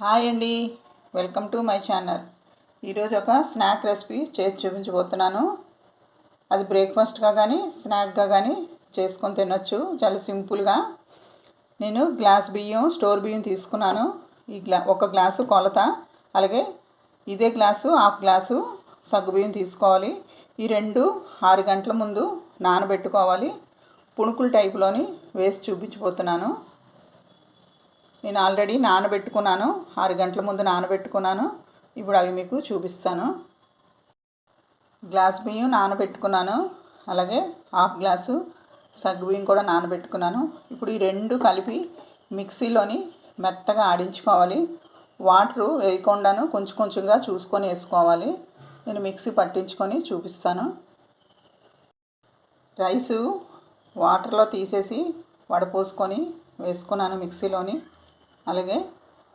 Hi అండి. Welcome to my channel. ఈరోజు ఒక స్నాక్ రెసిపీ చేసి చూపించబోతున్నాను. అది బ్రేక్ఫాస్ట్గా కానీ స్నాక్గా కానీ చేసుకొని తినొచ్చు. చాలా సింపుల్గా. నేను గ్లాస్ బియ్యం స్టోర్ బియ్యం తీసుకున్నాను. ఈ గ్లా ఒక గ్లాసు కొలత. అలాగే ఇదే గ్లాసు హాఫ్ గ్లాసు సగ్గు బియ్యం తీసుకోవాలి. ఈ రెండు ఆరు గంటల ముందు నానబెట్టుకోవాలి. పుణుకుల టైపులోని వేసి చూపించిపోతున్నాను నేను ఆల్రెడీ నానబెట్టుకున్నాను. ఆరు గంటల ముందు నానబెట్టుకున్నాను. ఇప్పుడు అవి మీకు చూపిస్తాను. గ్లాస్ బియ్యం నానబెట్టుకున్నాను. అలాగే హాఫ్ గ్లాసు సగ్గు బియ్యం కూడా నానబెట్టుకున్నాను. ఇప్పుడు ఈ రెండు కలిపి మిక్సీలోని మెత్తగా ఆడించుకోవాలి. వాటరు వేయకుండాను కొంచెం కొంచెంగా చూసుకొని వేసుకోవాలి. నేను మిక్సీ పట్టించుకొని చూపిస్తాను. రైసు వాటర్లో తీసేసి వడపోసుకొని వేసుకున్నాను మిక్సీలోని. అలాగే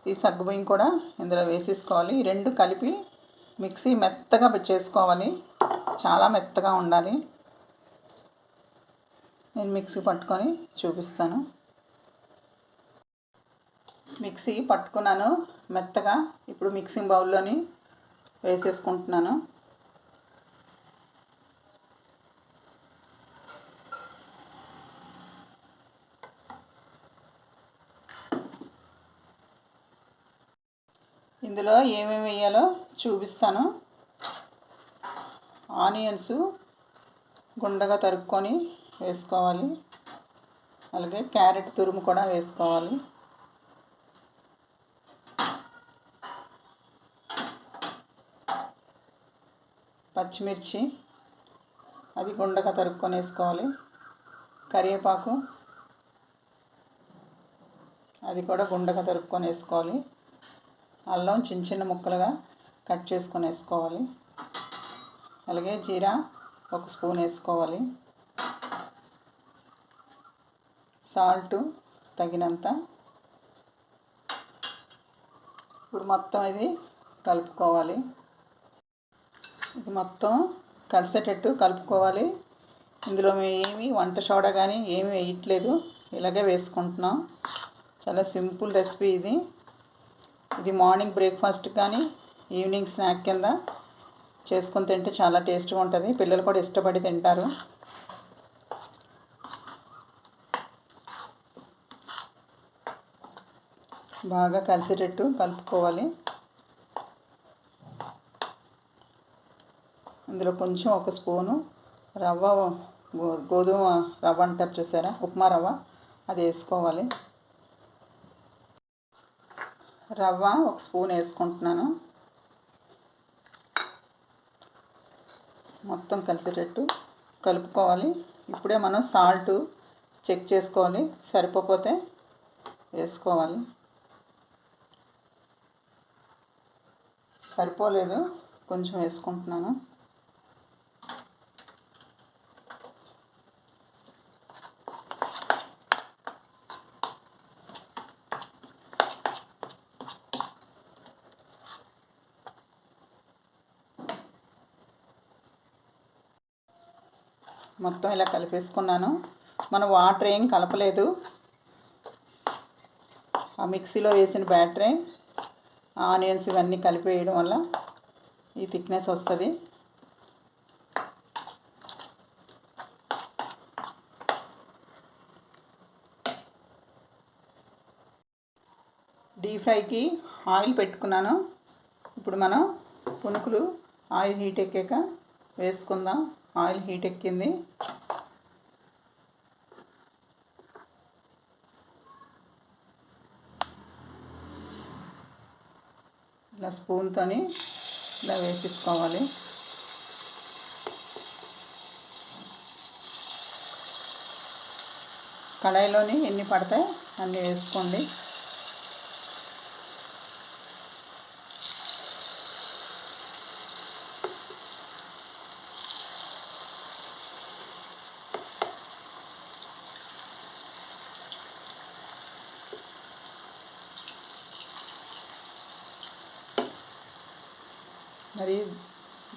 ఈ సగ్గుబియ్యం కూడా ఇందులో వేసేసుకోవాలి. ఈ రెండు కలిపి మిక్సీ మెత్తగా చేసుకోవాలి. చాలా మెత్తగా ఉండాలి. నేను మిక్సీ పట్టుకొని చూపిస్తాను. మిక్సీ పట్టుకున్నాను. మెత్తగా ఇప్పుడు మిక్సింగ్ బౌల్లోని వేసేసుకుంటున్నాను. ఇందులో ఏమేమి వేయాలో చూపిస్తాను. ఆనియన్స్ గుండగా తరుక్కొని వేసుకోవాలి. అలాగే క్యారెట్ తురుము కూడా వేసుకోవాలి. పచ్చిమిర్చి అది గుండగా తరుక్కొని వేసుకోవాలి. కరివేపాకు అది కూడా గుండగా తరుక్కొని వేసుకోవాలి. అల్లం చిన్న చిన్న ముక్కలుగా కట్ చేసుకొని వేసుకోవాలి. అలాగే జీరా ఒక స్పూన్ వేసుకోవాలి. సాల్ట్ తగినంత. ఇప్పుడు మొత్తం ఇది కలుపుకోవాలి. ఇది మొత్తం కలిసేటట్టు కలుపుకోవాలి. ఇందులో మేము ఏమి వంట సోడా కానీ ఏమి వేయట్లేదు. ఇలాగే వేసుకుంటున్నాం. చాలా సింపుల్ రెసిపీ ఇది. ఇది మార్నింగ్ బ్రేక్ఫాస్ట్ కానీ ఈవినింగ్ స్నాక్ కింద చేసుకొని తింటే చాలా టేస్ట్గా ఉంటుంది. పిల్లలు కూడా ఇష్టపడి తింటారు. బాగా కలిసేటట్టు కలుపుకోవాలి. ఇందులో కొంచెం ఒక స్పూను రవ్వ గోధుమ రవ్వ అంటారు చూసారా? ఉప్మా రవ్వ అది వేసుకోవాలి. రవ్వ ఒక స్పూన్ వేసుకుంటున్నాను. మొత్తం కలిసేటట్టు కలుపుకోవాలి. ఇప్పుడే మనం సాల్ట్ చెక్ చేసుకోవాలి. సరిపోతే వేసుకోవాలి. సరిపోలేదు కొంచెం వేసుకుంటున్నాను. మొత్తం ఇలా కలిపేసుకున్నాను. మనం వాటర్ ఏం కలపలేదు. ఆ మిక్సీలో వేసిన బ్యాటరీ ఆనియన్స్ ఇవన్నీ కలిపేయడం వల్ల ఈ థిక్నెస్ వస్తుంది. డీప్ ఫ్రైకి ఆయిల్ పెట్టుకున్నాను. ఇప్పుడు మనం పునుకులు ఆయిల్ హీట్ ఎక్కాక వేసుకుందాం. ఆయిల్ హీట్ ఎక్కింది. ఇలా స్పూన్తో ఇలా వేసేసుకోవాలి. కడాయిలోని ఎన్ని పడతాయి అన్నీ వేసుకోండి. మరి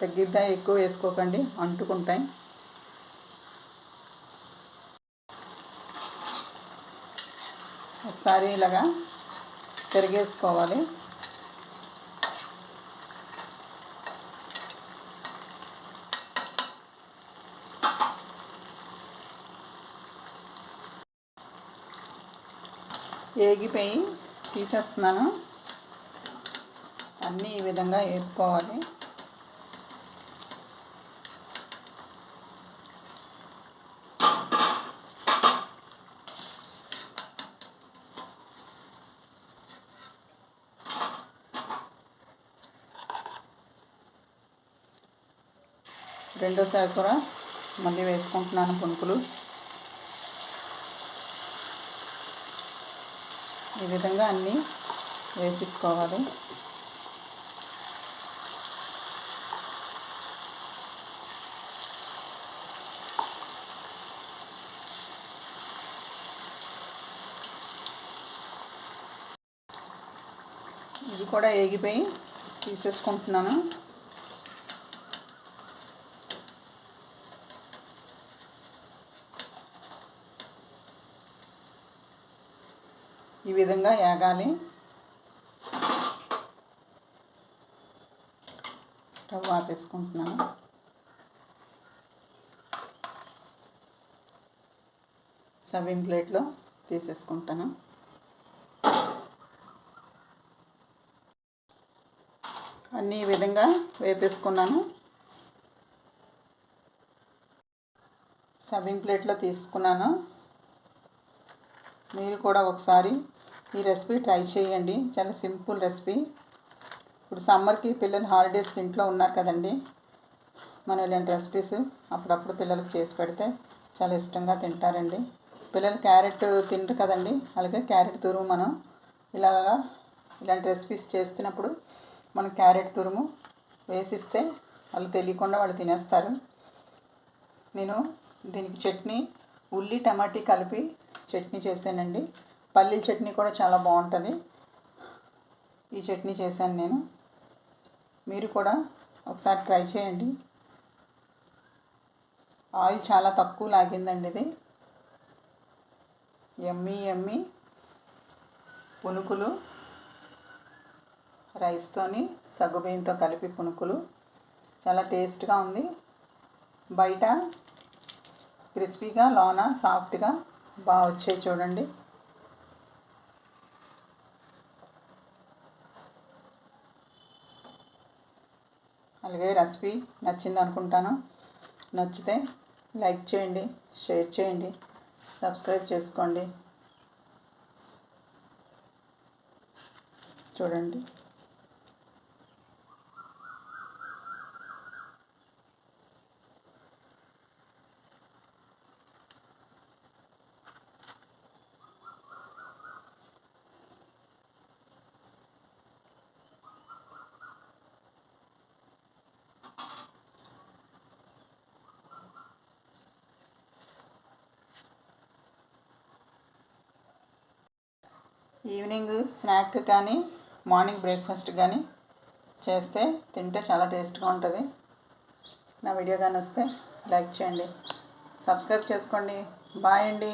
తగ్గిద్దా ఎక్కువ వేసుకోకండి అంటుకుంటాయి. ఒకసారి ఇలాగా తిరిగేసుకోవాలి ఏగిపోయి తీసేస్తున్నాను. అన్నీ ఈ విధంగా వేపుకోవాలి రెండోసారి కూడా మళ్ళీ వేసుకుంటున్నాను పునుకులు. ఈ విధంగా అన్నీ వేసేసుకోవాలి ఇది కూడా ఏగిపోయి తీసేసుకుంటున్నాను. ఈ విధంగా ఏగాలి. స్టవ్ ఆపేసుకుంటున్నాను. సర్వింగ్ ప్లేట్లో తీసేసుకుంటాను. వేపేసుకున్నాను. సర్వింగ్ ప్లేట్లో తీసుకున్నాను. మీరు కూడా ఒకసారి ఈ రెసిపీ ట్రై చేయండి. చాలా సింపుల్ రెసిపీ. ఇప్పుడు సమ్మర్కి పిల్లలు హాలిడేస్కి ఇంట్లో ఉన్నారు కదండి. మనం ఇలాంటి రెసిపీస్ అప్పుడప్పుడు పిల్లలకు చేసి పెడితే చాలా ఇష్టంగా తింటారండి. పిల్లలు క్యారెట్ తింటారు కదండి. అలాగే క్యారెట్ తురుము మనం ఇలాగా ఇలాంటి రెసిపీస్ చేస్తున్నప్పుడు మనం క్యారెట్ తురుము వేసిస్తే వాళ్ళు తెలియకుండా వాళ్ళు తినేస్తారు. నేను దీనికి చట్నీ ఉల్లి టమాటీ కలిపి చట్నీ చేశానండి. పల్లీల చట్నీ కూడా చాలా బాగుంటుంది. ఈ చట్నీ చేశాను నేను. మీరు కూడా ఒకసారి ట్రై చేయండి. ఆయిల్ చాలా తక్కువ లాగిందండి ఇది. ఎమ్మి ఎమ్మి. పునుకులు రైస్తోని సగ్గుబియ్యంతో కలిపి పునుకులు. చాలా టేస్ట్గా ఉంది. బయట క్రిస్పీగా లోన సాఫ్ట్గా బాగా వచ్చాయి చూడండి. అలాగే రెసిపీ నచ్చింది అనుకుంటాను. నచ్చితే లైక్ చేయండి షేర్ చేయండి సబ్స్క్రైబ్ చేసుకోండి. చూడండి. ఈవినింగ్ స్నాక్ కానీ మార్నింగ్ బ్రేక్ఫాస్ట్ కానీ చేస్తే తింటే చాలా టేస్ట్గా ఉంటుంది. నా వీడియో కానీ వస్తే లైక్ చేయండి. సబ్స్క్రైబ్ చేసుకోండి. బాయ్ అండి.